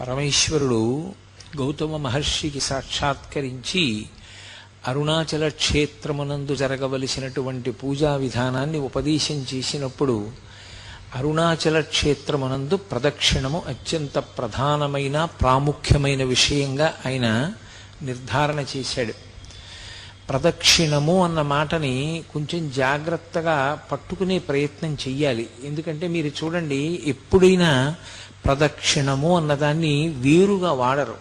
పరమేశ్వరుడు గౌతమ మహర్షికి సాక్షాత్కరించి అరుణాచల క్షేత్రమునందు జరగవలసినటువంటి పూజా విధానాన్ని ఉపదేశం చేసినప్పుడు అరుణాచల క్షేత్రమునందు ప్రదక్షిణము అత్యంత ప్రధానమైన ప్రాముఖ్యమైన విషయంగా ఆయన నిర్ధారణ చేశాడు. ప్రదక్షిణము అన్న మాటని కొంచెం జాగ్రత్తగా పట్టుకునే ప్రయత్నం చెయ్యాలి. ఎందుకంటే మీరు చూడండి ఎప్పుడైనా ప్రదక్షిణము అన్నదాన్ని వేరుగా వాడరు.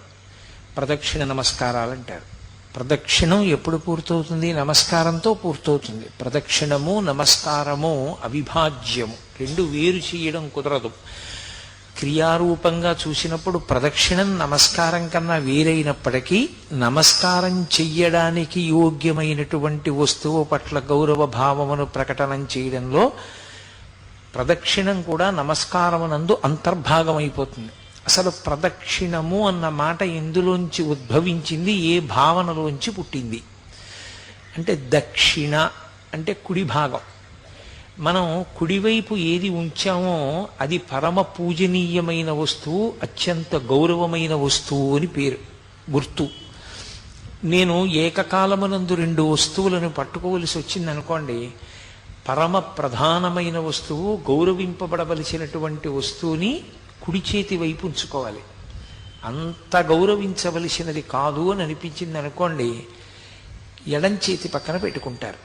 ప్రదక్షిణ నమస్కారాలు అంటారు ప్రదక్షిణం ఎప్పుడు పూర్తవుతుంది? నమస్కారంతో పూర్తవుతుంది. ప్రదక్షిణము నమస్కారము అవిభాజ్యము. రెండు వేరు చేయడం కుదరదు. క్రియారూపంగా చూసినప్పుడు ప్రదక్షిణం నమస్కారం కన్నా వేరైనప్పటికీ నమస్కారం చెయ్యడానికి యోగ్యమైనటువంటి వస్తువు పట్ల గౌరవ భావమును ప్రకటనం చేయడంలో ప్రదక్షిణం కూడా నమస్కారమునందు అంతర్భాగమైపోతుంది. అసలు ప్రదక్షిణము అన్న మాట ఎందులోంచి ఉద్భవించింది? ఏ భావనలోంచి పుట్టింది? అంటే దక్షిణ అంటే కుడి భాగం. మనం కుడివైపు ఏది ఉంచామో అది పరమ పూజనీయమైన వస్తువు అత్యంత గౌరవమైన వస్తువు అని పేరు గుర్తు. నేను ఏకకాలమునందు రెండు వస్తువులను పట్టుకోవలసి వచ్చింది అనుకోండి పరమ ప్రధానమైన వస్తువు గౌరవింపబడవలసినటువంటి వస్తువుని కుడి చేతి వైపు ఉంచుకోవాలి. అంత గౌరవించవలసినది కాదు అని అనిపించింది అనుకోండి ఎడం చేతి పక్కన పెట్టుకుంటారు.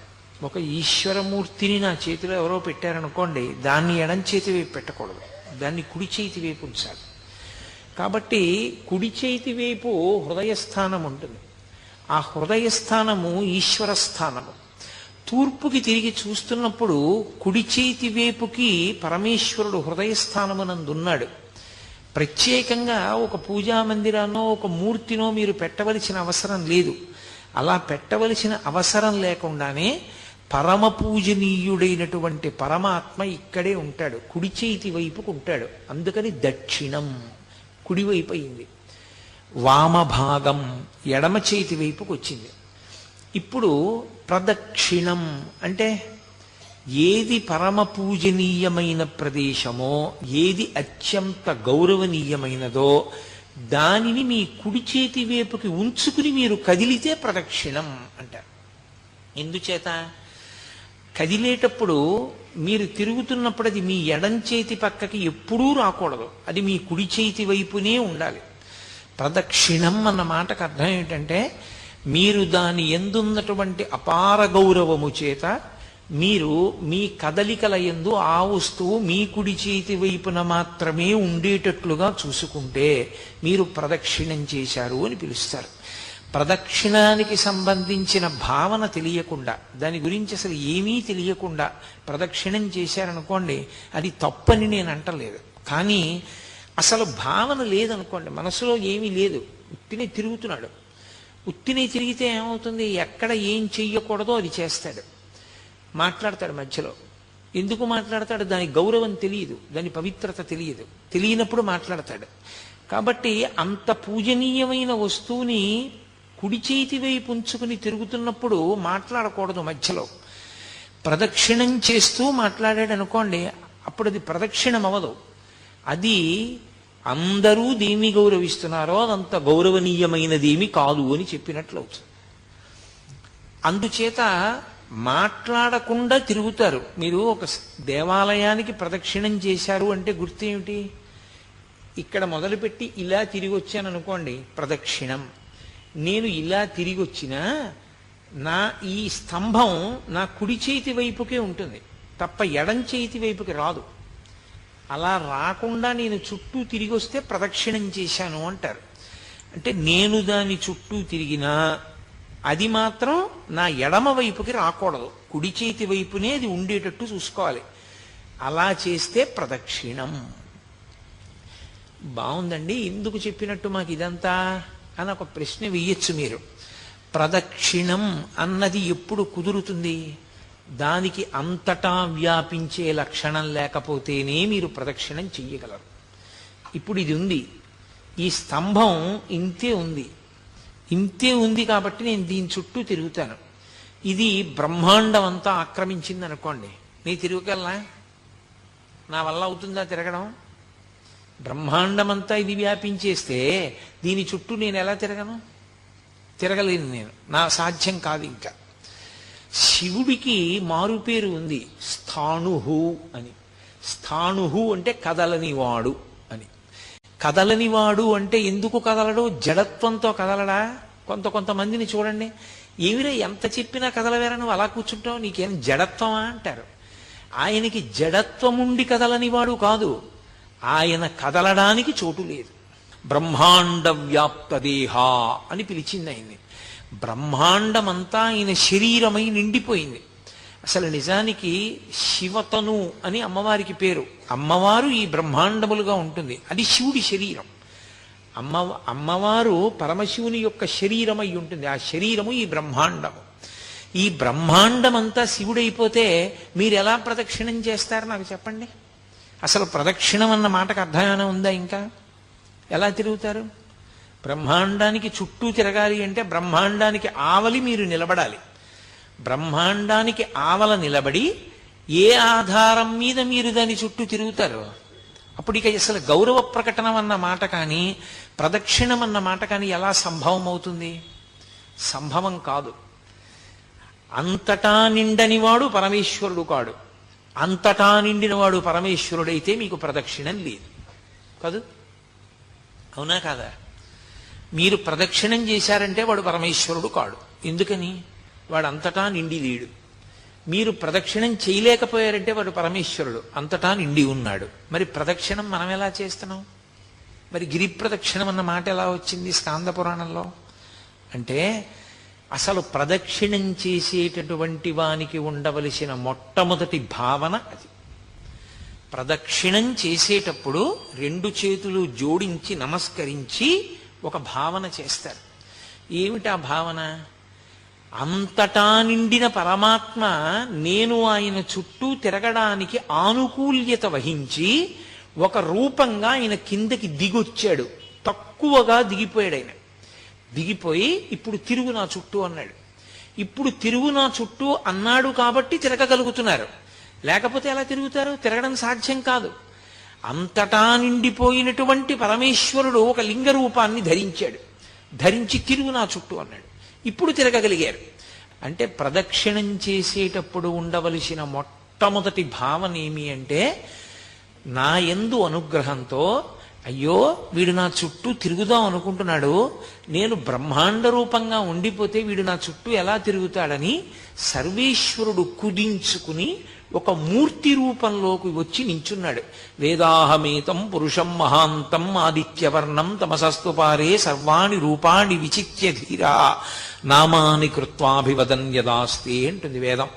ఒక ఈశ్వరమూర్తిని నా చేతిలో ఎవరో పెట్టారనుకోండి దాన్ని ఎడం చేతి వైపు పెట్టకూడదు. దాన్ని కుడి చేతి వైపు ఉంచాలి. కాబట్టి కుడి చేతి వైపు హృదయస్థానం ఉంటుంది. ఆ హృదయస్థానము ఈశ్వర స్థానము తూర్పుకి తిరిగి చూస్తున్నప్పుడు కుడి చేతి వైపుకి పరమేశ్వరుడు హృదయస్థానమునందున్నాడు. ప్రత్యేకంగా ఒక పూజా మందిరానో ఒక మూర్తినో మీరు పెట్టవలసిన అవసరం లేదు. అలా పెట్టవలసిన అవసరం లేకుండానే పరమ పూజనీయుడైనటువంటి పరమాత్మ ఇక్కడే ఉంటాడు. కుడి చేతి వైపుకు ఉంటాడు. అందుకని దక్షిణం కుడివైపు అయింది. వామభాగం ఎడమ చేతి వైపుకు వచ్చింది. ఇప్పుడు ప్రదక్షిణం. అంటే ఏది పరమ పూజనీయమైన ప్రదేశమో ఏది అత్యంత గౌరవనీయమైనదో దానిని మీ కుడి చేతి వైపుకి ఉంచుకుని మీరు కదిలితే ప్రదక్షిణం అంటారు. ఎందుచేత? కదిలేటప్పుడు మీరు తిరుగుతున్నప్పుడు అది మీ ఎడం చేతి పక్కకి ఎప్పుడూ రాకూడదు. అది మీ కుడి చేతి వైపునే ఉండాలి. ప్రదక్షిణం అన్న మాటకు అర్థం ఏంటంటే మీరు దాని ఎందున్నటువంటి అపార గౌరవము చేత మీరు మీ కదలికల ఎందు ఆ వస్తువు మీ కుడి చేతి వైపున మాత్రమే ఉండేటట్లుగా చూసుకుంటే మీరు ప్రదక్షిణం చేశారు అని పిలుస్తారు. ప్రదక్షిణానికి సంబంధించిన భావన తెలియకుండా దాని గురించి అసలు ఏమీ తెలియకుండా ప్రదక్షిణం చేశారనుకోండి అది తప్పని నేను అంటలేదు. కానీ అసలు భావన లేదనుకోండి మనసులో ఏమీ లేదు. తిని తిరుగుతున్నాడు. ఉత్తిని తిరిగితే ఏమవుతుంది? ఎక్కడ ఏం చెయ్యకూడదో అది చేస్తాడు. మాట్లాడతాడు మధ్యలో. ఎందుకు మాట్లాడతాడు? దాని గౌరవం తెలియదు. దాని పవిత్రత తెలియదు. తెలియనప్పుడు మాట్లాడతాడు. కాబట్టి అంత పూజనీయమైన వస్తువుని కుడి చేతి వైపు ఉంచుకుని తిరుగుతున్నప్పుడు మాట్లాడకూడదు మధ్యలో. ప్రదక్షిణం చేస్తూ మాట్లాడాడు అనుకోండి అప్పుడు అది ప్రదక్షిణం అవ్వదు. అది అందరూ దేన్ని గౌరవిస్తున్నారో అదంత గౌరవనీయమైనదేమి కాదు అని చెప్పినట్లు అవుతుంది అందుచేత మాట్లాడకుండా తిరుగుతారు. మీరు ఒక దేవాలయానికి ప్రదక్షిణం చేశారు అంటే గుర్తు ఏమిటి ఇక్కడ మొదలుపెట్టి ఇలా తిరిగి వచ్చాను అనుకోండి ప్రదక్షిణం. నేను ఇలా తిరిగి వచ్చినా నా ఈ స్తంభం నా కుడి చేతి వైపుకే ఉంటుంది. తప్ప ఎడం చేతి వైపుకి రాదు. అలా రాకుండా నేను చుట్టూ తిరిగి వస్తే ప్రదక్షిణం చేశాను అంటారు. అంటే నేను దాని చుట్టూ తిరిగినా అది మాత్రం నా ఎడమ వైపుకి రాకూడదు. కుడి చేతి వైపునే అది ఉండేటట్టు చూసుకోవాలి. అలా చేస్తే ప్రదక్షిణం. బాగుందండి ఎందుకు చెప్పినట్టు మాకు ఇదంతా అని ఒక ప్రశ్న వెయ్యొచ్చు మీరు. ప్రదక్షిణం అన్నది ఎప్పుడు కుదురుతుంది? దానికి అంతటా వ్యాపించే లక్షణం లేకపోతేనే మీరు ప్రదక్షిణం చెయ్యగలరు. ఇప్పుడు ఇది ఉంది. ఈ స్తంభం ఇంతే ఉంది. ఇంతే ఉంది కాబట్టి నేను దీని చుట్టూ తిరుగుతాను. ఇది బ్రహ్మాండం అంతా ఆక్రమించింది అనుకోండి. నీ తిరగగలనా నా వల్ల అవుతుందా తిరగడం? బ్రహ్మాండమంతా ఇది వ్యాపించేస్తే దీని చుట్టూ నేను ఎలా తిరగను? తిరగలేను నేను. నా సాధ్యం కాదు ఇంకా. శివుడికి మారు పేరు ఉంది. స్థాణుహు అని. స్థాణుహు అంటే కదలనివాడు అని. కదలనివాడు అంటే ఎందుకు కదలడు? జడత్వంతో కదలడా? కొంత కొంతమందిని చూడండి. ఏమిరే ఎంత చెప్పినా కదలవేరా నువ్వు? అలా కూర్చుంటావు? నీకేం జడత్వమా అంటారు. ఆయనకి జడత్వముండి కదలనివాడు కాదు. ఆయన కదలడానికి చోటు లేదు. బ్రహ్మాండ వ్యాప్త దేహ అని పిలిచింది ఆయన్ని. బ్రహ్మాండమంతా ఆయన శరీరమై నిండిపోయింది. అసలు నిజానికి శివతను అని అమ్మవారికి పేరు. అమ్మవారు ఈ బ్రహ్మాండములుగా ఉంటుంది. అది శివుడి శరీరం. అమ్మ అమ్మవారు పరమశివుని యొక్క శరీరమై ఉంటుంది. ఆ శరీరము ఈ బ్రహ్మాండము. ఈ బ్రహ్మాండమంతా శివుడైపోతే మీరు ఎలా ప్రదక్షిణం చేస్తారు నాకు చెప్పండి? అసలు ప్రదక్షిణం అన్న మాటకు అర్థమైనా ఉందా ఇంకా? ఎలా తిరుగుతారు? బ్రహ్మాండానికి చుట్టూ తిరగాలి అంటే బ్రహ్మాండానికి ఆవలి మీరు నిలబడాలి. బ్రహ్మాండానికి ఆవల నిలబడి ఏ ఆధారం మీద మీరు దాని చుట్టూ తిరుగుతారు? అప్పుడు ఇక అసలు గౌరవ ప్రకటనం అన్న మాట కానీ ప్రదక్షిణం అన్న మాట కానీ ఎలా సంభవం అవుతుంది? సంభవం కాదు. అంతటా నిండనివాడు పరమేశ్వరుడు కాడు. అంతటా నిండినవాడు పరమేశ్వరుడైతే మీకు ప్రదక్షిణం లేదు. కాదు? అవునా కాదా? మీరు ప్రదక్షిణం చేశారంటే వాడు పరమేశ్వరుడు కాడు. ఎందుకని? వాడు అంతటా నిండి లేడు. మీరు ప్రదక్షిణం చేయలేకపోయారంటే వాడు పరమేశ్వరుడు. అంతటా నిండి ఉన్నాడు. మరి ప్రదక్షిణం మనం ఎలా చేస్తున్నాం? మరి గిరి ప్రదక్షిణం అన్న మాట ఎలా వచ్చింది స్కాంద పురాణంలో? అంటే అసలు ప్రదక్షిణం చేసేటటువంటి వానికి ఉండవలసిన మొట్టమొదటి భావన అది. ప్రదక్షిణం చేసేటప్పుడు రెండు చేతులు జోడించి నమస్కరించి ఒక భావన చేస్తారు. ఏమిటా భావన? అంతటా నిండిన పరమాత్మ నేను ఆయన చుట్టూ తిరగడానికి ఆనుకూల్యత వహించి ఒక రూపంగా ఆయన కిందకి దిగొచ్చాడు. తక్కువగా దిగిపోయాడు ఆయన. దిగిపోయి ఇప్పుడు తిరుగు నా చుట్టూ అన్నాడు. ఇప్పుడు తిరుగు నా చుట్టూ అన్నాడు కాబట్టి తిరగగలుగుతున్నారు. లేకపోతే ఎలా తిరుగుతారు? తిరగడం సాధ్యం కాదు. అంతటా నిండిపోయినటువంటి పరమేశ్వరుడు ఒక లింగ రూపాన్ని ధరించాడు. ధరించి తిరుగు నా చుట్టూ అన్నాడు. ఇప్పుడు తిరగగలిగారు. అంటే ప్రదక్షిణం చేసేటప్పుడు ఉండవలసిన మొట్టమొదటి భావన ఏమి అంటే నా ఎందు అనుగ్రహంతో అయ్యో వీడు నా చుట్టూ తిరుగుదాం అనుకుంటున్నాడు. నేను బ్రహ్మాండ రూపంగా ఉండిపోతే వీడు నా చుట్టూ ఎలా తిరుగుతాడని సర్వేశ్వరుడు కుదించుకుని ఒక మూర్తి రూపంలోకి వచ్చి నించున్నాడు. వేదాహమేతం పురుషం మహాంతం ఆదిత్యవర్ణం తమసస్తు పారే సర్వాణి రూపాణి విచిత్య ధీరా. నామాని కృత్వాభివదన్ యదాస్తే అంటుంది వేదం.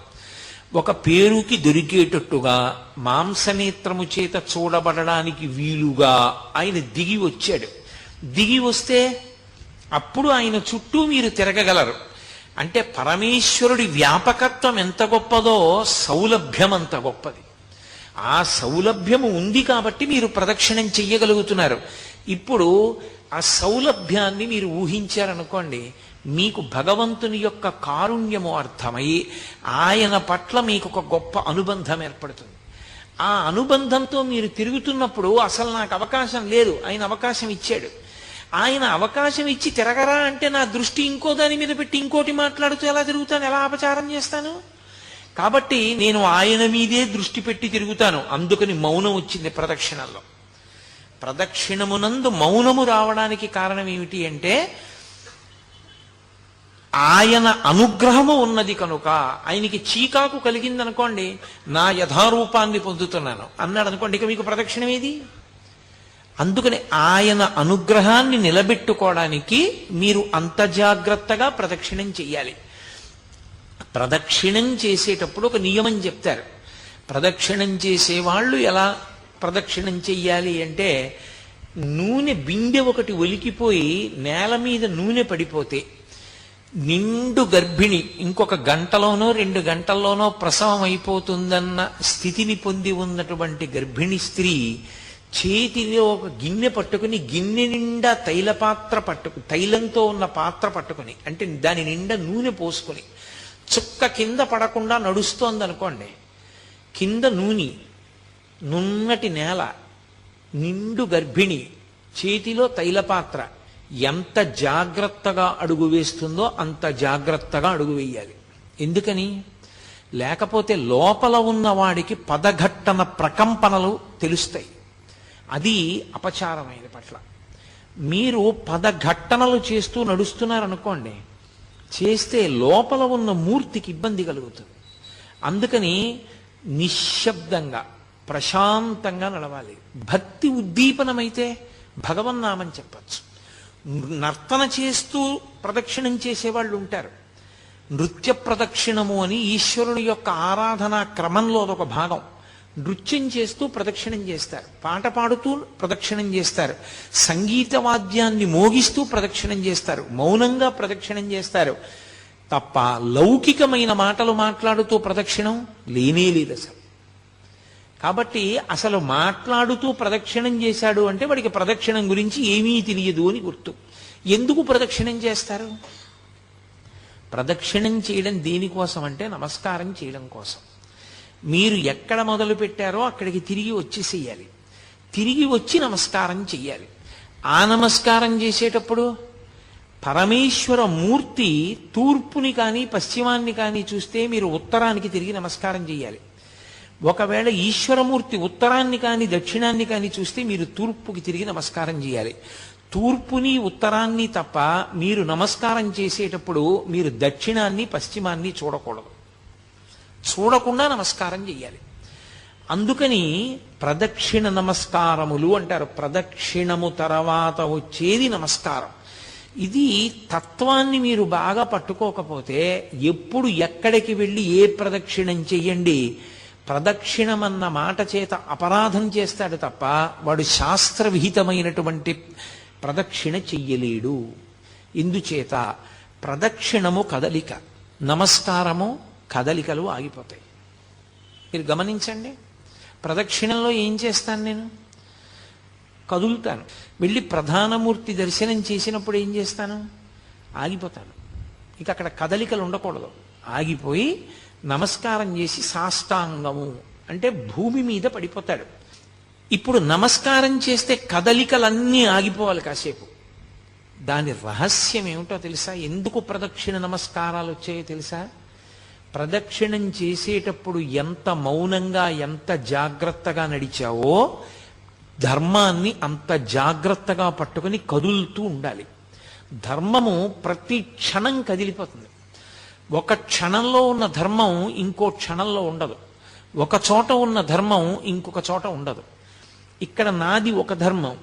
ఒక పేరుకి దొరికేటట్టుగా మాంసనేత్రము చేత చూడబడడానికి వీలుగా ఆయన దిగి వచ్చాడు. దిగి వస్తే అప్పుడు ఆయన చుట్టూ మీరు తిరగగలరు. అంటే పరమేశ్వరుడి వ్యాపకత్వం ఎంత గొప్పదో సౌలభ్యం అంత గొప్పది. ఆ సౌలభ్యము ఉంది కాబట్టి మీరు ప్రదక్షిణం చెయ్యగలుగుతున్నారు. ఇప్పుడు ఆ సౌలభ్యాన్ని మీరు ఊహించారనుకోండి మీకు భగవంతుని యొక్క కారుణ్యము అర్థమై ఆయన పట్ల మీకు ఒక గొప్ప అనుబంధం ఏర్పడుతుంది. ఆ అనుబంధంతో మీరు తిరుగుతున్నప్పుడు అసలు నాకు అవకాశం లేదు ఆయన అవకాశం ఇచ్చాడు. ఆయన అవకాశం ఇచ్చి తిరగరా అంటే నా దృష్టి ఇంకో దాని మీద పెట్టి ఇంకోటి మాట్లాడుతూ ఎలా తిరుగుతాను? ఎలా అపచారం చేస్తాను? కాబట్టి నేను ఆయన మీదే దృష్టి పెట్టి తిరుగుతాను. అందుకని మౌనం వచ్చింది ప్రదక్షిణల్లో. ప్రదక్షిణమునందు మౌనము రావడానికి కారణం ఏమిటి అంటే ఆయన అనుగ్రహము ఉన్నది కనుక ఆయనకి చీకాకు కలిగిందనుకోండి నా యథారూపాన్ని పొందుతున్నాను. అన్నాడు అనుకోండి ఇక మీకు ప్రదక్షిణం ఏది అందుకని ఆయన అనుగ్రహాన్ని నిలబెట్టుకోవడానికి మీరు అంత జాగ్రత్తగా ప్రదక్షిణం చేయాలి ప్రదక్షిణం చేసేటప్పుడు ఒక నియమం చెప్తారు. ప్రదక్షిణం చేసేవాళ్ళు ఎలా ప్రదక్షిణం చెయ్యాలి అంటే నూనె బిందె ఒకటి ఒలికిపోయి నేల మీద నూనె పడిపోతే నిండు గర్భిణి ఇంకొక గంటలోనో రెండు గంటల్లోనో ప్రసవం అయిపోతుందన్న స్థితిని పొంది ఉన్నటువంటి గర్భిణి స్త్రీ చేతిలో ఒక గిన్నె పట్టుకుని గిన్నె నిండా తైల పాత్ర పట్టుకు తైలంతో ఉన్న పాత్ర పట్టుకుని అంటే దాని నిండా నూనె పోసుకొని చుక్క కింద పడకుండా నడుస్తోంది అనుకోండి కింద నూనె నున్నటి నేల నిండు గర్భిణి చేతిలో తైలపాత్ర ఎంత జాగ్రత్తగా అడుగు వేస్తుందో అంత జాగ్రత్తగా అడుగు వేయాలి. ఎందుకని? లేకపోతే లోపల ఉన్న వాడికి పదఘట్టన ప్రకంపనలు తెలుస్తాయి. అది అపచారమైన పట్ల. మీరు పదఘట్టనలు చేస్తూ నడుస్తున్నారనుకోండి చేస్తే లోపల ఉన్న మూర్తికి ఇబ్బంది కలుగుతుంది. అందుకని నిశ్శబ్దంగా ప్రశాంతంగా నడవాలి. భక్తి ఉద్దీపనమైతే భగవన్నామని చెప్పచ్చు. నర్తన చేస్తూ ప్రదక్షిణం చేసేవాళ్ళు ఉంటారు. నృత్య ప్రదక్షిణము అని ఈశ్వరుని యొక్క ఆరాధనా క్రమంలో అదొక భాగం. నృత్యం చేస్తూ ప్రదక్షిణం చేస్తారు. పాట పాడుతూ ప్రదక్షిణం చేస్తారు. సంగీత వాద్యాన్ని మోగిస్తూ ప్రదక్షిణం చేస్తారు. మౌనంగా ప్రదక్షిణం చేస్తారు. తప్ప లౌకికమైన మాటలు మాట్లాడుతూ ప్రదక్షిణం లేనే లేదు అసలు. కాబట్టి అసలు మాట్లాడుతూ ప్రదక్షిణం చేశాడు అంటే వాడికి ప్రదక్షిణం గురించి ఏమీ తెలియదు అని గుర్తు. ఎందుకు ప్రదక్షిణం చేస్తారు? ప్రదక్షిణం చేయడం దేనికోసం అంటే నమస్కారం చేయడం కోసం. మీరు ఎక్కడ మొదలు పెట్టారో అక్కడికి తిరిగి వచ్చేసేయాలి తిరిగి వచ్చి నమస్కారం చెయ్యాలి. ఆ నమస్కారం చేసేటప్పుడు పరమేశ్వర మూర్తి తూర్పుని కానీ పశ్చిమాన్ని కానీ చూస్తే మీరు ఉత్తరానికి తిరిగి నమస్కారం చేయాలి ఒకవేళ ఈశ్వరమూర్తి ఉత్తరాన్ని కానీ దక్షిణాన్ని కానీ చూస్తే మీరు తూర్పుకి తిరిగి నమస్కారం చేయాలి తూర్పుని ఉత్తరాన్ని తప్ప మీరు నమస్కారం చేసేటప్పుడు మీరు దక్షిణాన్ని పశ్చిమాన్ని చూడకూడదు. చూడకుండా నమస్కారం చెయ్యాలి. అందుకని ప్రదక్షిణ నమస్కారములు అంటారు. ప్రదక్షిణము తర్వాత వచ్చేది నమస్కారం. ఇది తత్వాన్ని మీరు బాగా పట్టుకోకపోతే ఎప్పుడు ఎక్కడికి వెళ్ళి ఏ ప్రదక్షిణం చెయ్యండి? ప్రదక్షిణమన్న మాట చేత అపరాధం చేస్తాడు తప్ప వాడు శాస్త్ర విహితమైనటువంటి ప్రదక్షిణ చెయ్యలేడు. ఇందుచేత ప్రదక్షిణము కదలిక. నమస్కారము కదలికలు ఆగిపోతాయి. మీరు గమనించండి. ప్రదక్షిణంలో ఏం చేస్తాను నేను? కదులుతాను. వెళ్ళి ప్రధానమూర్తి దర్శనం చేసినప్పుడు ఏం చేస్తాను? ఆగిపోతాను. ఇక అక్కడ కదలికలు ఉండకూడదు. ఆగిపోయి నమస్కారం చేసి సాష్టాంగము అంటే భూమి మీద పడిపోతాడు. ఇప్పుడు నమస్కారం చేస్తే కదలికలన్నీ ఆగిపోవాలి కాసేపు. దాని రహస్యం ఏమిటో తెలుసా? ఎందుకు ప్రదక్షిణ నమస్కారాలు వచ్చాయో తెలుసా? ప్రదక్షిణం చేసేటప్పుడు ఎంత మౌనంగా ఎంత జాగ్రత్తగా నడిచావో ధర్మాన్ని అంత జాగ్రత్తగా పట్టుకుని కదులుతూ ఉండాలి. ధర్మము ప్రతి క్షణం కదిలిపోతుంది. ఒక క్షణంలో ఉన్న ధర్మం ఇంకో క్షణంలో ఉండదు. ఒక చోట ఉన్న ధర్మం ఇంకొక చోట ఉండదు. ఇక్కడ నాది ఒక ధర్మం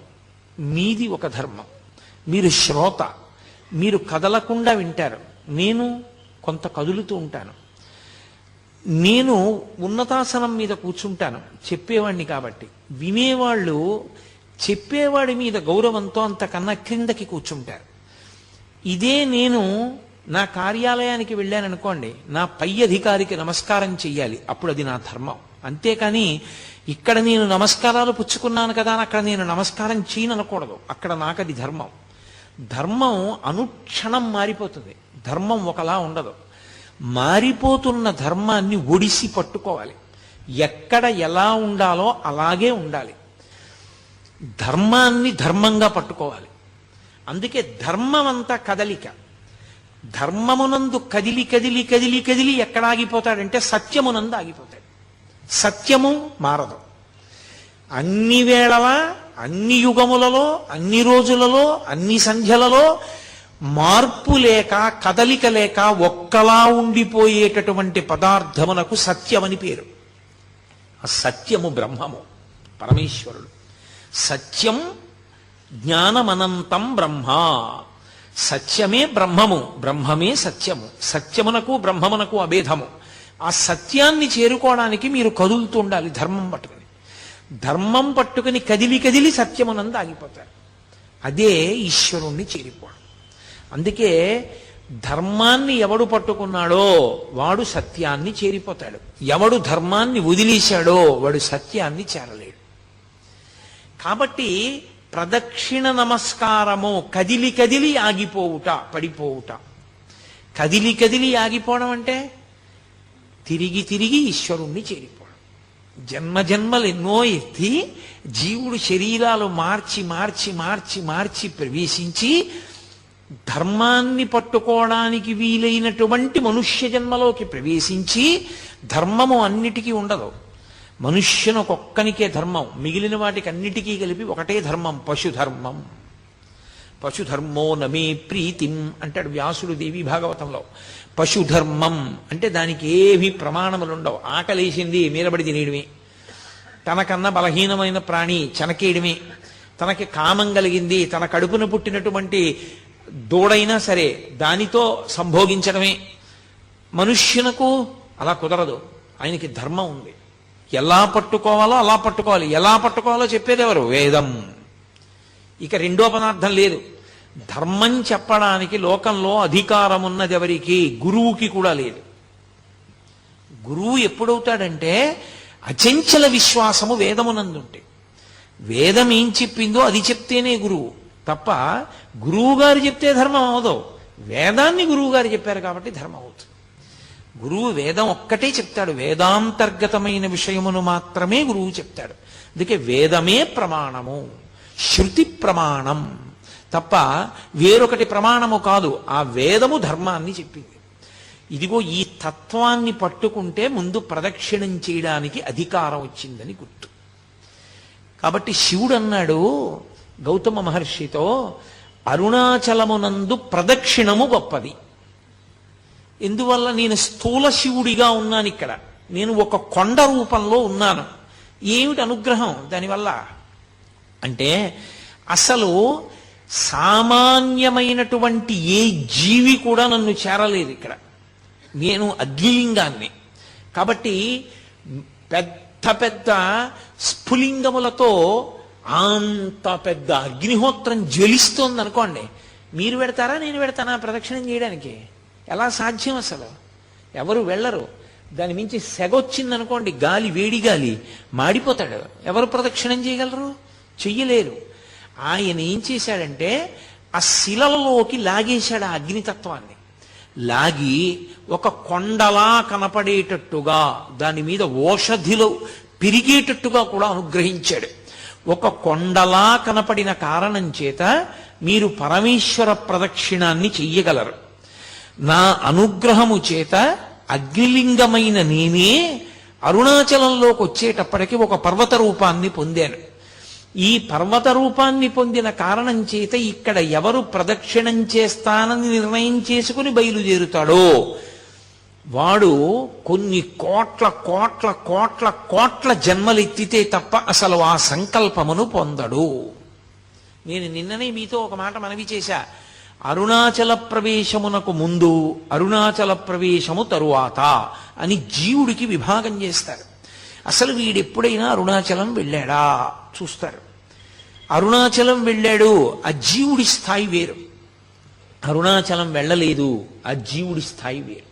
మీది ఒక ధర్మం. మీరు శ్రోత మీరు కదలకుండా వింటారు. నేను కొంత కదులుతూ ఉంటాను. నేను ఉన్నతాసనం మీద కూర్చుంటాను చెప్పేవాడిని కాబట్టి. వినేవాళ్ళు చెప్పేవాడి మీద గౌరవంతో అంతకన్నా క్రిందకి కూర్చుంటారు. ఇదే నేను నా కార్యాలయానికి వెళ్ళాననుకోండి నా పై అధికారికి నమస్కారం చెయ్యాలి. అప్పుడు అది నా ధర్మం. అంతేకాని ఇక్కడ నేను నమస్కారాలు పుచ్చుకున్నాను కదా అని అక్కడ నేను నమస్కారం చేయననకూడదు. అక్కడ నాకు అది ధర్మం. ధర్మం అనుక్షణం మారిపోతుంది. ధర్మం ఒకలా ఉండదు. మారిపోతున్న ధర్మాన్ని ఒడిసి పట్టుకోవాలి. ఎక్కడ ఎలా ఉండాలో అలాగే ఉండాలి. ధర్మాన్ని ధర్మంగా పట్టుకోవాలి. అందుకే ధర్మం అంతా కదలిక. ధర్మమునందు కదిలి కదిలి కదిలి కదిలి ఎక్కడ ఆగిపోతాడంటే సత్యమునందు ఆగిపోతాడు. సత్యము మారదు. అన్ని వేళలా అన్ని యుగములలో అన్ని రోజులలో అన్ని సంధ్యలలో మార్పు లేక కదలిక లేక ఒక్కలా ఉండిపోయేటటువంటి పదార్థమునకు సత్యమని పేరు. ఆ సత్యము బ్రహ్మము పరమేశ్వరుడు. సత్యం జ్ఞానమనంతం బ్రహ్మ. సత్యమే బ్రహ్మము బ్రహ్మమే సత్యము. సత్యమునకు బ్రహ్మమునకు అభేదము. ఆ సత్యాన్ని చేరుకోవడానికి మీరు కదులుతూ ఉండాలి ధర్మం పట్టుకుని. ధర్మం పట్టుకుని కదిలి కదిలి సత్యమునందు ఆగిపోతారు. అదే ఈశ్వరుణ్ణి చేరిపోవడం. అందుకే ధర్మాన్ని ఎవడు పట్టుకున్నాడో వాడు సత్యాన్ని చేరిపోతాడు. ఎవడు ధర్మాన్ని వదిలేశాడో వాడు సత్యాన్ని చేరలేడు. కాబట్టి ప్రదక్షిణ నమస్కారము కదిలి కదిలి ఆగిపోవుట పడిపోవుట. కదిలి కదిలి ఆగిపోవడం అంటే తిరిగి తిరిగి ఈశ్వరుణ్ణి చేరిపోవడం. జన్మ జన్మలు ఎన్నో ఎత్తి జీవుడు శరీరాలు మార్చి మార్చి మార్చి మార్చి ప్రవేశించి ధర్మాన్ని పట్టుకోవడానికి వీలైనటువంటి మనుష్య జన్మలోకి ప్రవేశించి ధర్మము అన్నిటికీ ఉండదు. మనుష్యునకొక్కనికే ధర్మం మిగిలిన వాటికి అన్నిటికీ కలిపి ఒకటే ధర్మం పశుధర్మం. పశుధర్మో నమే ప్రీతిం అంటాడు వ్యాసుడు దేవి భాగవతంలో. పశుధర్మం అంటే దానికి ఏవి ప్రమాణములు ఉండవు. ఆకలేసింది మీరబడి తినేయడమే. తనకన్నా బలహీనమైన ప్రాణి చనకేయడమే. తనకి కామం కలిగింది తన కడుపున పుట్టినటువంటి దూడైనా సరే దానితో సంభోగించడమే. మనుష్యునకు అలా కుదరదు. ఆయనకి ధర్మం ఉంది. ఎలా పట్టుకోవాలో అలా పట్టుకోవాలి. ఎలా పట్టుకోవాలో చెప్పేది ఎవరు వేదం. ఇక రెండో పదార్థం లేదు. ధర్మం చెప్పడానికి లోకంలో అధికారం ఉన్నది ఎవరికి గురువుకి కూడా లేదు. గురువు ఎప్పుడవుతాడంటే అచంచల విశ్వాసము వేదమునందుంటే. వేదం ఏం చెప్పిందో అది చెప్తేనే గురువు. తప్ప గురువుగారు చెప్తే ధర్మం అవదు. వేదాన్ని గురువుగారు చెప్పారు కాబట్టి ధర్మం అవుతుంది. గురువు వేదం ఒక్కటే చెప్తాడు. వేదాంతర్గతమైన విషయమును మాత్రమే గురువు చెప్తాడు. అందుకే వేదమే ప్రమాణము. శృతి ప్రమాణం. తప్ప వేరొకటి ప్రమాణము కాదు. ఆ వేదము ధర్మాన్ని చెప్పింది. ఇదిగో ఈ తత్వాన్ని పట్టుకుంటే ముందు ప్రదక్షిణం చేయడానికి అధికారం వచ్చిందని గుర్తు. కాబట్టి శివుడు అన్నాడు గౌతమ మహర్షితో అరుణాచలమునందు ప్రదక్షిణము గొప్పది. ఎందువల్ల నేను స్థూల శివుడిగా ఉన్నాను ఇక్కడ. నేను ఒక కొండ రూపంలో ఉన్నాను. ఏమిటి అనుగ్రహం? దానివల్ల అంటే అసలు సామాన్యమైనటువంటి ఏ జీవి కూడా నన్ను చేరలేదు ఇక్కడ. నేను అగ్నిలింగాన్ని. కాబట్టి పెద్ద పెద్ద స్ఫులింగములతో అంత పెద్ద అగ్నిహోత్రం జ్వలిస్తోంది అనుకోండి మీరు పెడతారా నేను పెడతానా ప్రదక్షిణం చేయడానికి? ఎలా సాధ్యం అసలు? ఎవరు వెళ్ళరు. దాని మించి సెగొచ్చింది అనుకోండి గాలి వేడి గాలి మాడిపోతాడు. ఎవరు ప్రదక్షిణం చేయగలరు? చెయ్యలేరు. ఆయన ఏం చేశాడంటే ఆ శిలలలోకి లాగేశాడు ఆ అగ్నితత్వాన్ని. లాగి ఒక కొండలా కనపడేటట్టుగా దాని మీద ఓషధిలో పెరిగేటట్టుగా కూడా అనుగ్రహించాడు. ఒక కొండలా కనపడిన కారణం చేత మీరు పరమేశ్వర ప్రదక్షిణాన్ని చెయ్యగలరు. నా అనుగ్రహము చేత అగ్నిలింగమైన నేనే అరుణాచలంలోకి వచ్చేటప్పటికి ఒక పర్వత రూపాన్ని పొందాను. ఈ పర్వత రూపాన్ని పొందిన కారణం చేత ఇక్కడ ఎవరు ప్రదక్షిణం చేస్తానని నిర్ణయం చేసుకుని బయలుదేరుతాడో వాడు కొన్ని కోట్ల కోట్ల కోట్ల కోట్ల జన్మలెత్తితే తప్ప అసలు ఆ సంకల్పమును పొందడు. నేను నిన్ననే మీతో ఒక మాట మనవి చేశా. అరుణాచల ప్రవేశమునకు ముందు అరుణాచల ప్రవేశము తరువాత అని జీవుడికి విభాగం చేస్తారు. అసలు వీడెప్పుడైనా అరుణాచలం వెళ్ళాడా? చూస్తారు. అరుణాచలం వెళ్ళాడు ఆ జీవుడి స్థాయి వేరు. అరుణాచలం వెళ్ళలేదు ఆ జీవుడి స్థాయి వేరు.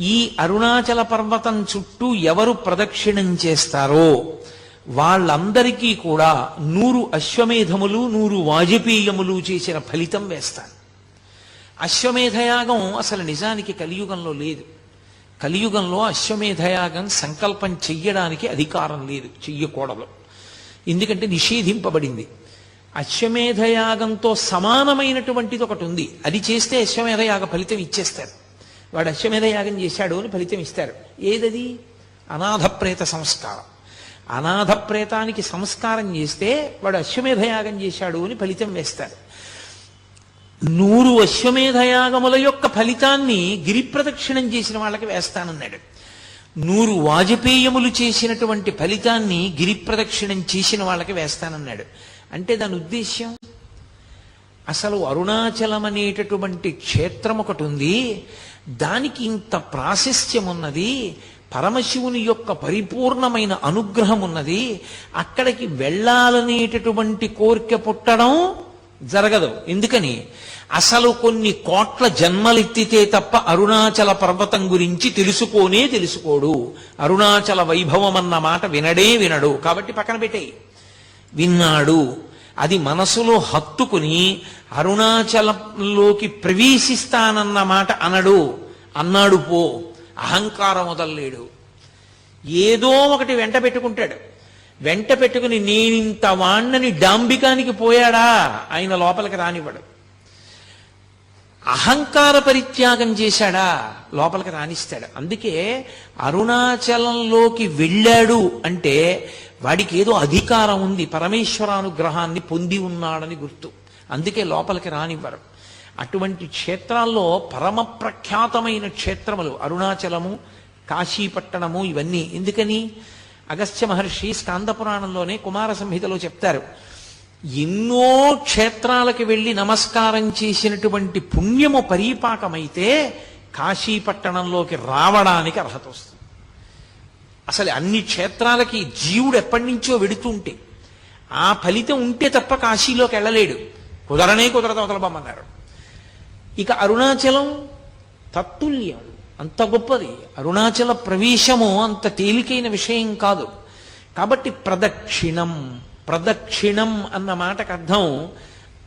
ఈ అరుణాచల పర్వతం చుట్టూ ఎవరు ప్రదక్షిణం చేస్తారో వాళ్ళందరికీ కూడా నూరు అశ్వమేధములు నూరు వాజపేయములు చేసిన ఫలితం వేస్తాను అశ్వమేధయాగం అసలు నిజానికి కలియుగంలో లేదు. కలియుగంలో అశ్వమేధయాగం సంకల్పం చెయ్యడానికి అధికారం లేదు చెయ్యకూడదు. ఎందుకంటే నిషేధింపబడింది. అశ్వమేధయాగంతో సమానమైనటువంటిది ఒకటి ఉంది. అది చేస్తే అశ్వమేధయాగ ఫలితం ఇచ్చేస్తారు. వాడు అశ్వమేధయాగం చేశాడు అని ఫలితం ఇస్తారు. ఏదది? అనాథప్రేత సంస్కారం. అనాథప్రేతానికి సంస్కారం చేస్తే వాడు అశ్వమేధయాగం చేశాడు అని ఫలితం వేస్తారు. నూరు అశ్వమేధయాగముల యొక్క ఫలితాన్ని గిరి ప్రదక్షిణం చేసిన వాళ్ళకి వేస్తానన్నాడు. నూరు వాజపేయములు చేసినటువంటి ఫలితాన్ని గిరి ప్రదక్షిణం చేసిన వాళ్ళకి వేస్తానన్నాడు. అంటే దాని ఉద్దేశ్యం? అసలు అరుణాచలం అనేటటువంటి క్షేత్రం ఒకటి ఉంది. దానికి ఇంత ప్రాశస్త్యం ఉన్నది పరమశివుని యొక్క పరిపూర్ణమైన అనుగ్రహం ఉన్నది అక్కడికి వెళ్ళాలనేటటువంటి కోరిక పుట్టడం జరగదు. ఎందుకని? అసలు కొన్ని కోట్ల జన్మలెత్తితే తప్ప అరుణాచల పర్వతం గురించి తెలుసుకోనే తెలుసుకోడు. అరుణాచల వైభవం అన్న మాట వినడే వినడు. కాబట్టి పక్కన పెట్టేయి. విన్నాడు. అది మనసులో హత్తుకుని అరుణాచలంలోకి ప్రవేశిస్తానన్న మాట అనడు. అన్నాడు పో. అహంకారం వదల్లేడు. ఏదో ఒకటి వెంట పెట్టుకుంటాడు. వెంట పెట్టుకుని నేనింత వాణ్ణని డాంబికానికి పోయాడా? ఆయన లోపలికి రానివ్వడు. అహంకార పరిత్యాగం చేశాడా? లోపలికి రాణిస్తాడు అందుకే అరుణాచలంలోకి వెళ్ళాడు అంటే వాడికి ఏదో అధికారం ఉంది పరమేశ్వరానుగ్రహాన్ని పొంది ఉన్నాడని గుర్తు. అందుకే లోపలికి రానివ్వరు. అటువంటి క్షేత్రాల్లో పరమ ప్రఖ్యాతమైన క్షేత్రములు అరుణాచలము కాశీపట్టణము ఇవన్నీ. ఎందుకని? అగస్త్య మహర్షి స్కాంద పురాణంలోనే కుమార సంహితలో చెప్తారు. ఎన్నో క్షేత్రాలకు వెళ్ళి నమస్కారం చేసినటువంటి పుణ్యము పరీపాకమైతే కాశీపట్టణంలోకి రావడానికి అర్హత వస్తుంది. అసలు అన్ని క్షేత్రాలకి జీవుడు ఎప్పటి నుంచో వెడుతుంటే ఆ ఫలితం ఉంటే తప్ప కాశీలోకి వెళ్ళలేడు. కుదరనే కుదరదు అవతలబమ్మన్నారు ఇక అరుణాచలం తత్తుల్యం. అంత గొప్పది. అరుణాచల ప్రవేశము అంత తేలికైన విషయం కాదు. కాబట్టి ప్రదక్షిణం ప్రదక్షిణం అన్న మాటకు అర్థం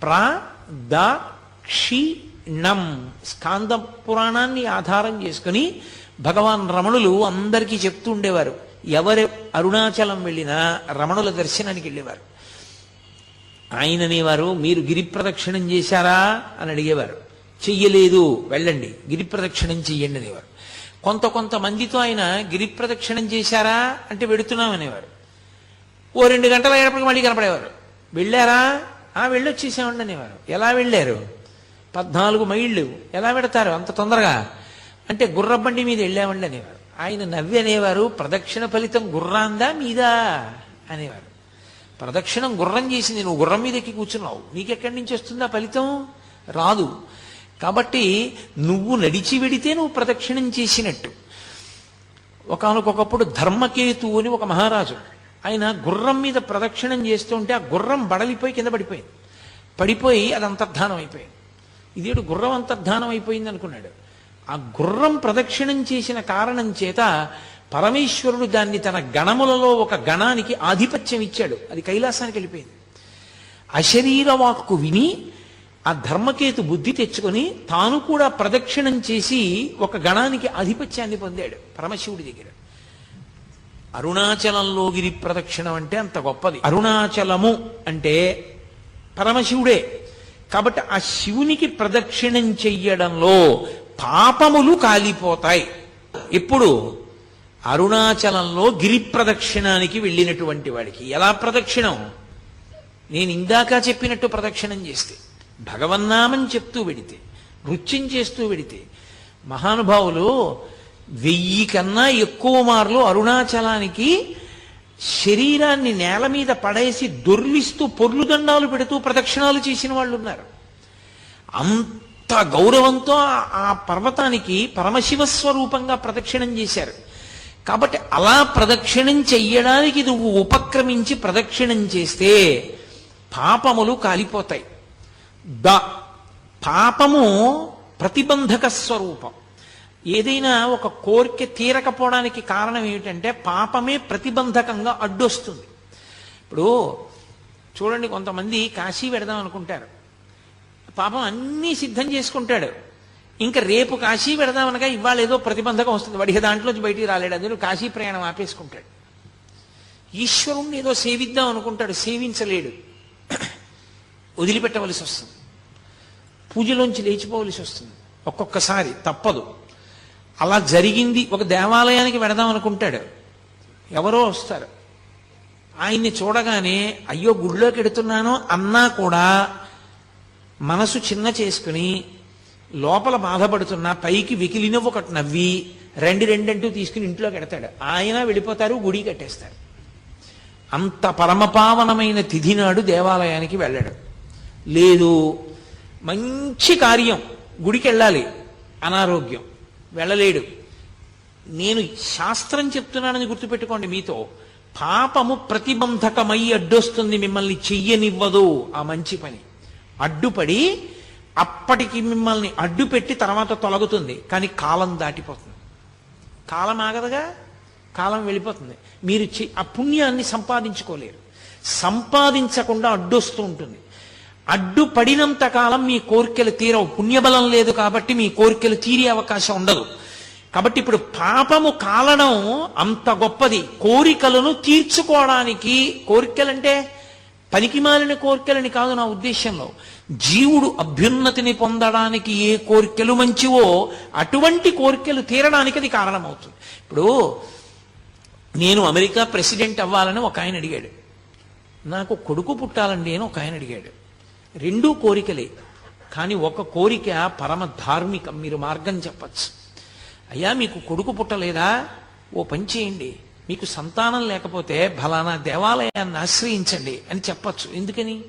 ప్రదక్షిణం. స్కాంద పురాణాన్ని ఆధారం చేసుకుని భగవాన్ రమణులు అందరికీ చెప్తూ ఉండేవారు. ఎవరు అరుణాచలం వెళ్ళినా రమణుల దర్శనానికి వెళ్ళేవారు. ఆయన అనేవారు మీరు గిరి ప్రదక్షిణం చేశారా? అని అడిగేవారు. చెయ్యలేదు వెళ్ళండి గిరి ప్రదక్షిణం చెయ్యండి అనేవారు. కొంత కొంతమందితో ఆయన గిరి ప్రదక్షిణం చేశారా? అంటే వెడుతున్నాం అనేవారు. ఓ రెండు గంటల అయ్యేటప్పటికి మళ్ళీ కనపడేవారు. వెళ్ళారా? ఆ వెళ్ళొచ్చేసామండి అనేవారు. ఎలా వెళ్ళారు? పద్నాలుగు మైళ్ళు. ఎలా పెడతారు అంత తొందరగా. అంటే గుర్రబండి మీద వెళ్ళామండి అనేవారు. ఆయన నవ్వి అనేవారు ప్రదక్షిణ ఫలితం గుర్రాందా మీదా అనేవారు. ప్రదక్షిణం గుర్రం చేసింది నువ్వు గుర్రం మీద ఎక్కి కూర్చున్నావు. నీకెక్కడి నుంచి వస్తుందా ఫలితం? రాదు. కాబట్టి నువ్వు నడిచి వెడితే నువ్వు ప్రదక్షిణం చేసినట్టు. ఒకనకొకప్పుడు ధర్మకేతు అని ఒక మహారాజు ఆయన గుర్రం మీద ప్రదక్షిణం చేస్తుంటే ఆ గుర్రం బడలిపోయి కింద పడిపోయింది. పడిపోయి అది అంతర్ధానం అయిపోయింది. ఇదేడు గుర్రం అంతర్ధానం అయిపోయింది అనుకున్నాడు. ఆ గుర్రం ప్రదక్షిణం చేసిన కారణం చేత పరమేశ్వరుడు దాన్ని తన గణములలో ఒక గణానికి ఆధిపత్యం ఇచ్చాడు. అది కైలాసానికి వెళ్ళిపోయింది. అశరీర వాక్కు విని ఆ ధర్మకేతు బుద్ధి తెచ్చుకొని తాను కూడా ప్రదక్షిణం చేసి ఒక గణానికి ఆధిపత్యాన్ని పొందాడు పరమశివుడి దగ్గర. అరుణాచలంలో గిరి ప్రదక్షిణం అంటే అంత గొప్పది. అరుణాచలము అంటే పరమశివుడే. కాబట్టి ఆ శివునికి ప్రదక్షిణం చెయ్యడంలో పాపములు కాలిపోతాయి. ఇప్పుడు అరుణాచలంలో గిరి ప్రదక్షిణానికి వెళ్ళినటువంటి వాడికి ఎలా ప్రదక్షిణం? నేను ఇందాక చెప్పినట్టు ప్రదక్షిణం చేస్తే భగవన్నామని చెప్తూ వెడితే నృత్యం చేస్తూ వెడితే మహానుభావులు వెయ్యి కన్నా ఎక్కువ మార్లు అరుణాచలానికి శరీరాన్ని నేల మీద పడేసి దొర్లిస్తూ పొర్లు దండాలు పెడుతూ ప్రదక్షిణాలు చేసిన వాళ్ళు ఉన్నారు అంత గౌరవంతో ఆ- ఆ పర్వతానికి పరమశివ స్వరూపంగా ప్రదక్షిణం చేశారు. కాబట్టి అలా ప్రదక్షిణం చెయ్యడానికి నువ్వు ఉపక్రమించి ప్రదక్షిణం చేస్తే పాపములు కాలిపోతాయి. ద పాపము ప్రతిబంధక స్వరూపం. ఏదైనా ఒక కోరిక తీరకపోవడానికి కారణం ఏమిటంటే పాపమే ప్రతిబంధకంగా అడ్డొస్తుంది. ఇప్పుడు చూడండి కొంతమంది కాశీ పెడదాం అనుకుంటారు. పాపం అన్నీ సిద్ధం చేసుకుంటాడు. ఇంకా రేపు కాశీ పెడదామనగా ఇవాళ ఏదో ప్రతిబంధకం వస్తుంది. వాడి దాంట్లోంచి బయటికి రాలేడు. అందులో కాశీ ప్రయాణం ఆపేసుకుంటాడు. ఈశ్వరుణ్ణి ఏదో సేవిద్దాం అనుకుంటాడు. సేవించలేడు. వదిలిపెట్టవలసి వస్తుంది. పూజలోంచి లేచిపోవలసి వస్తుంది. ఒక్కొక్కసారి తప్పదు. అలా జరిగింది. ఒక దేవాలయానికి వెడదాం అనుకుంటాడు. ఎవరో వస్తారు. ఆయన్ని చూడగానే అయ్యో గుడిలోకి ఎడుతున్నాను అన్నా కూడా మనసు చిన్న చేసుకుని లోపల బాధపడుతున్న పైకి వెకిలిన ఒకటి నవ్వి రెండు రెండంటూ తీసుకుని ఇంట్లోకి కడతాడు ఆయన వెళ్ళిపోతారు గుడి కట్టేస్తారు. అంత పరమపావనమైన తిథి నాడు దేవాలయానికి వెళ్ళాడు. లేదు మంచి కార్యం గుడికి వెళ్ళాలి. అనారోగ్యం. వెళ్ళలేడు. నేను శాస్త్రం చెప్తున్నానని గుర్తుపెట్టుకోండి మీతో. పాపము ప్రతిబంధకమై అడ్డొస్తుంది మిమ్మల్ని చెయ్యనివ్వదు ఆ మంచి పని. అడ్డుపడి అప్పటికి మిమ్మల్ని అడ్డు పెట్టి తర్వాత తొలగుతుంది. కానీ కాలం దాటిపోతుంది. కాలం ఆగదుగా? కాలం వెళ్ళిపోతుంది. మీరు ఆ పుణ్యాన్ని సంపాదించుకోలేరు. సంపాదించకుండా అడ్డొస్తూ ఉంటుంది. అడ్డు పడినంత కాలం మీ కోరికలు తీరవు. పుణ్యబలం లేదు కాబట్టి మీ కోరికలు తీరే అవకాశం ఉండదు. కాబట్టి ఇప్పుడు పాపము కాలడం అంత గొప్పది. కోరికలను తీర్చుకోవడానికి కోరికలంటే పనికిమాలిన కోరికలని కాదు నా ఉద్దేశంలో జీవుడు అభ్యున్నతిని పొందడానికి ఏ కోరికలు మంచివో అటువంటి కోరికలు తీరడానికి అది కారణమవుతుంది. ఇప్పుడు నేను అమెరికా ప్రెసిడెంట్ అవ్వాలని ఒక ఆయన అడిగాడు. నాకు కొడుకు పుట్టాలండి అని ఒక ఆయన అడిగాడు. రెండూ కోరికలే. కానీ ఒక కోరిక పరమ ధార్మికం. మీరు మార్గం చెప్పచ్చు. అయ్యా మీకు కొడుకు పుట్టలేదా? ఓ పని చేయండి. మీకు సంతానం లేకపోతే ఫలానా దేవాలయాన్ని ఆశ్రయించండి అని చెప్పచ్చు. ఎందుకని?